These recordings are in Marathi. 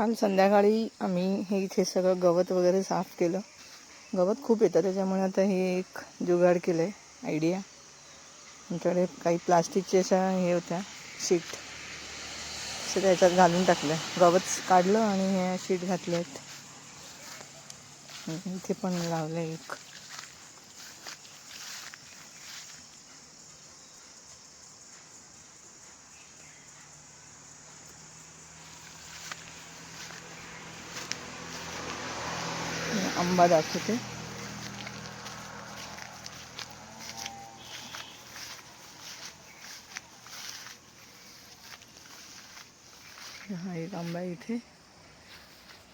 काल संध्याकाळी आम्ही हे इथे सगळं गवत वगैरे साफ केलं. गवत खूप येतं त्याच्यामुळे आता हे एक जुगाड केलं आहे आयडिया आमच्याकडे काही प्लास्टिकच्या अशा हे होत्या शीट असं त्याच्यात घालून टाकलं गवत काढलं आणि हे शीट घातले आहेत इथे पण लावलं एक. आंबा दाखवते. हा एक आंबा आहे इथे.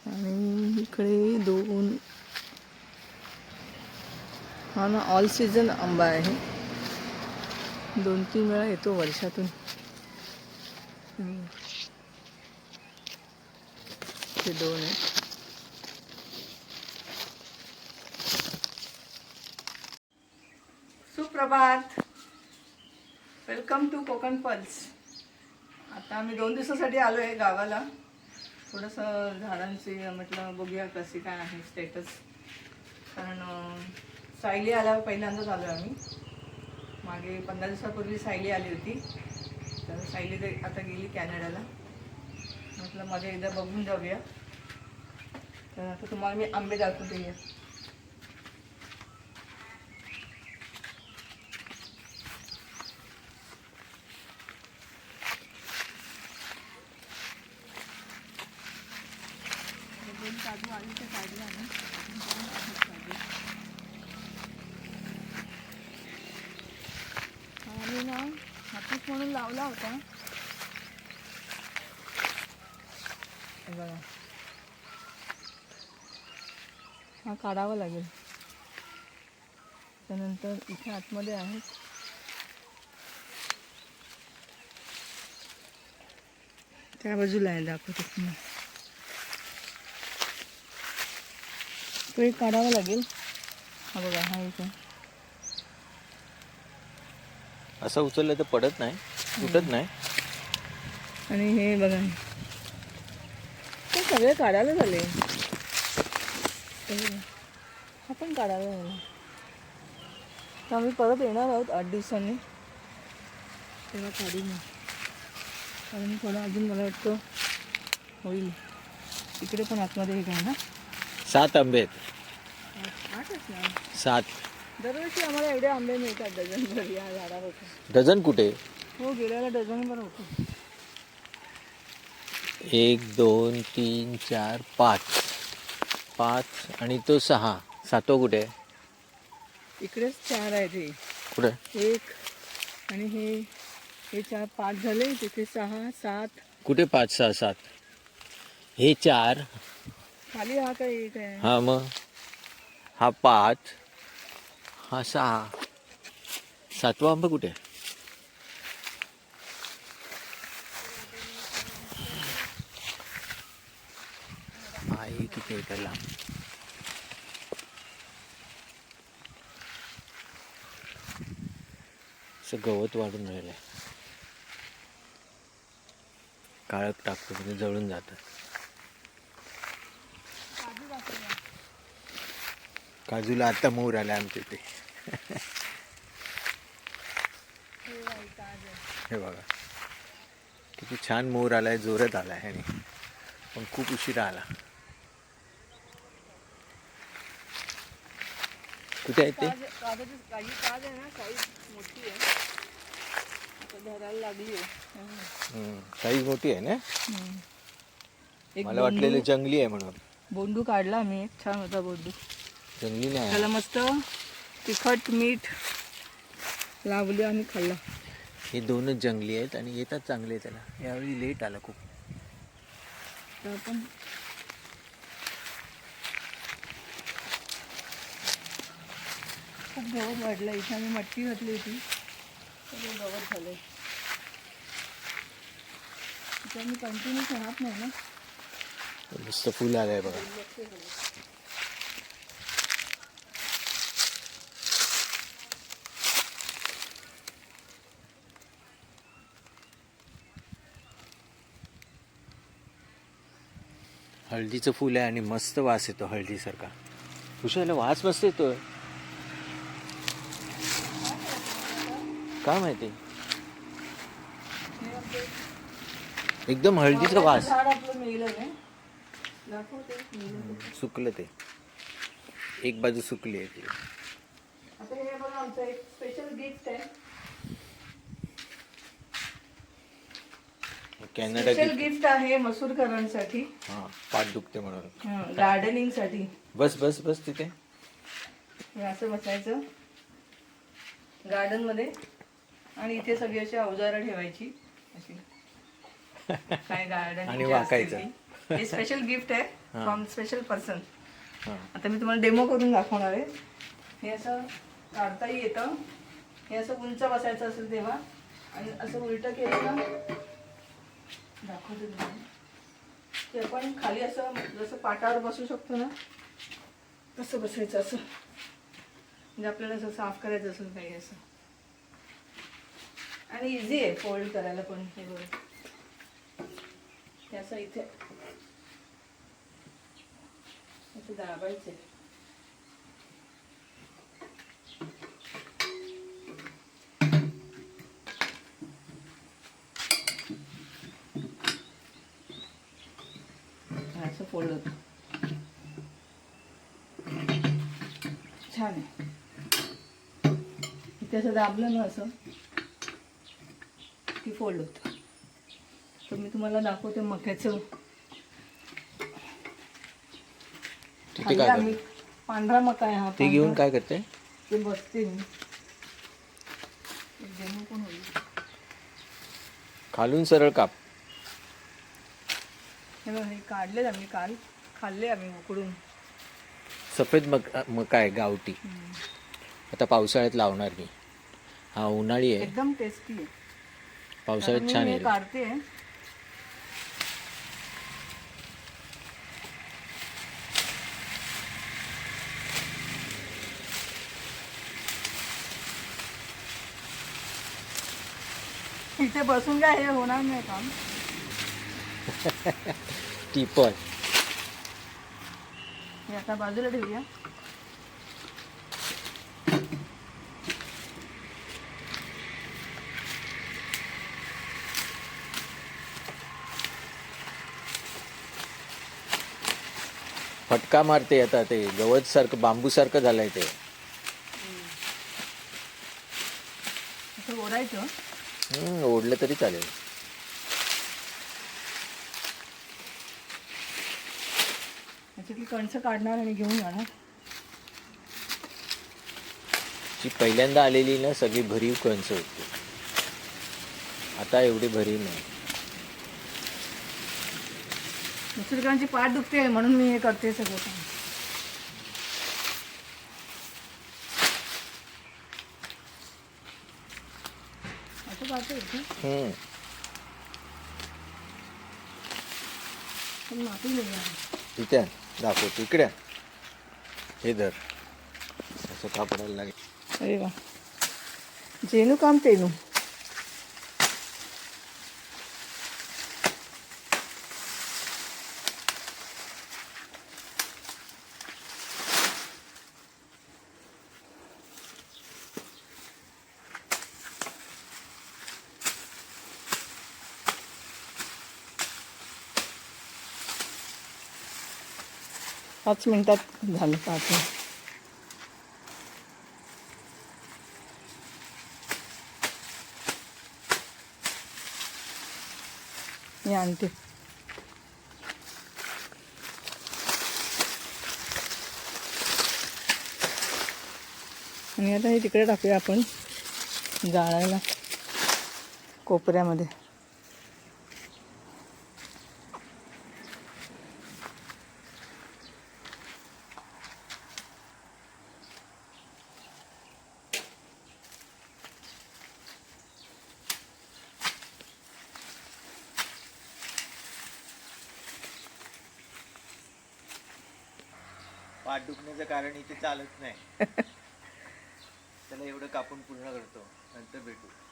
आणि इकडे दोन हा ना ऑल सीझन आंबा आहे. दोन तीन वेळा येतो वर्षातून. हे दोन आहेत. सुप्रभात वेलकम टू कोकण पल्स आता आम्ही दोन दिवसासाठी आलो आहे गावाला. थोडंसं झाडांची म्हटलं बघूया कशी काय आहे स्टेटस कारण सायली आल्यावर पहिल्यांदाच आलो आम्ही. मागे पंधरा दिवसापूर्वी सायली आली होती. तर सायली ते आता गेली कॅनडाला. म्हटलं मध्ये एकदा बघून जाऊया. तर आता तुम्हाला मी आंबे दाखवते. या काजू आली तर काढले आम्ही आणि ना हापूस म्हणून लावला होता. हे बघा. हा काढावा लागेल. त्यानंतर इथे आतमध्ये आहे. त्या बाजूला आहे दाखवते तुम्हाला. एक काढावा लागेल. हा बघा हा एक. असं उचललं तर पडत नाही तुटत नाही. आणि हे बघा. ते सगळे काढायला झाले. हे. हा पण काढायला झाला. आम्ही परत येणार आहोत आठ दिवसांनी. तेव्हा काढू मग कारण थोडं अजून मला वाटतं होईल. इकडे पण आतमध्ये एक आहे ना. सात आंबे आहेत. ना. सात. दरवर्षी आम्हाला एवढे आंबे मिळतात डझनभर या झाडावर डझन कुठे? हो गेल्याला डझनभर होतो. एक दोन तीन चार पाच. पाच आणि तो सहा. सातवा कुठे? आहे? इकडेच चार आहेत हे. कुठे? एक आणि हे हे चार पाच झाले तिथे सहा सात. कुठे पाच सहा सात? हे चार. खाली हा काय एक आहे? हा मग? हा पाच हा सहा. सातवा आंबा कुठे? आहे? किती आहे त्याला. असं गवत वाढून राहिलं आहे काळक टाकतो म्हणजे जळून जातं. काजूला आता मोर आला आमच्या इथे. हे बघा. किती छान मोर आलाय जोरात आलाय ह्याने पण खूप उशिरा आला. कुठे ते? आहे ना साईज मोठी आहे ना? मला वाटलेलं जंगली आहे म्हणून. बोंडू काढला मी छान होता बोंडू. जंगली नाही. त्याला मस्त तिखट मीठ लावले आणि खाल्ला. हे दोनच जंगली आहेत आणि येतात चांगले त्याला. यावेळी लेट आला खूप. आपण खूप गवत वाढलं इथे. आम्ही मटकी घातली होती. सगळं गवत झालं इथे आम्ही कंटिन्यू राहत नाही ना? नुसतं फुल आलंय बघा. हळदीचं फुल आहे आणि मस्त वास येतो हळदीसारखा. उशाला वास मस्त येतोय. काय माहिती? एकदम हळदीचा वास. सुकलं ते. एक बाजू सुकली आहे ती. आता हे बघा आमचं एक स्पेशल गिफ्ट आहे. कॅनडा स्पेशल गिफ्ट गिफ्ट आहे मसूरकरांसाठी. हा पाठ दुखते म्हणून गार्डनिंगसाठी. बस बस बस तिथे. हे असं बसायचं. गार्डनमध्ये. आणि इथे सगळी अशी अवजारं ठेवायची. अशी. काय गार्डन आणि वाकायचं. हे स्पेशल गिफ्ट आहे फ्रॉम स्पेशल पर्सन हा. आता मी तुम्हाला डेमो करून दाखवणार आहे. हे असं काढताही येतं. हे असं उंच बसायचं असेल तेव्हा. आणि असं उलटं केलं ना दाखवते तुम्हाला. ते आपण खाली असं जसं पाटावर बसू शकतो ना तसं बसायचं असं. म्हणजे आपल्याला असं साफ करायचं असेल काही असं. आणि इझी आहे फोल्ड करायला पण हे बघा. हे असं इथे दाबायचं आहे. फोल्ड होतं छान आहे इथे असं दाबलं ना असं की फोल्ड होतं तर मी तुम्हाला दाखवते मक्याचं आम्ही पांढरा मका आहे हा ते घेऊन. काय करते ते बसते मी पण होईल खालून सरळ काप हे बघा, हे काढलेत आम्ही काल. खाल्ले आम्ही उकडून. सफेद मक मका आहे गावठी? आता पावसाळ्यात लावणार मी. हा उन्हाळी आहे. एकदम टेस्टी आहे. पावसाळ्यात छान हे येईल. काढते. इथे बसून काय हे होणार नाही काम? टिपल हे आता बाजूला ठेवूया. फटका मारते आता ते. गवत सारखं बांबू सारखं झालंय ते ओढायचं हम्म, ओढलं तरी चालेल. याच्यातली कणसं काढणार आणि घेऊन जाणार. जी पहिल्यांदा आलेली ना सगळी भरीव कणसं होती. आता एवढी भरीव नाही. दुसरीकरांची पाठ दुखते म्हणून मी हे करते सगळं काम. माती नाही आहे इथे दाखव हे धर. असं कापडायला लागेल अरे वा. जेनू काम तेनू. पाच मिनटात झालं पाच मी आणते. आणि आता हे तिकडे टाकूया आपण जाळायला कोपऱ्यामध्ये. पाठ दुखण्याचं कारण इथे चालत नाही. त्याला एवढं कापून पूर्ण करतो. नंतर भेटू.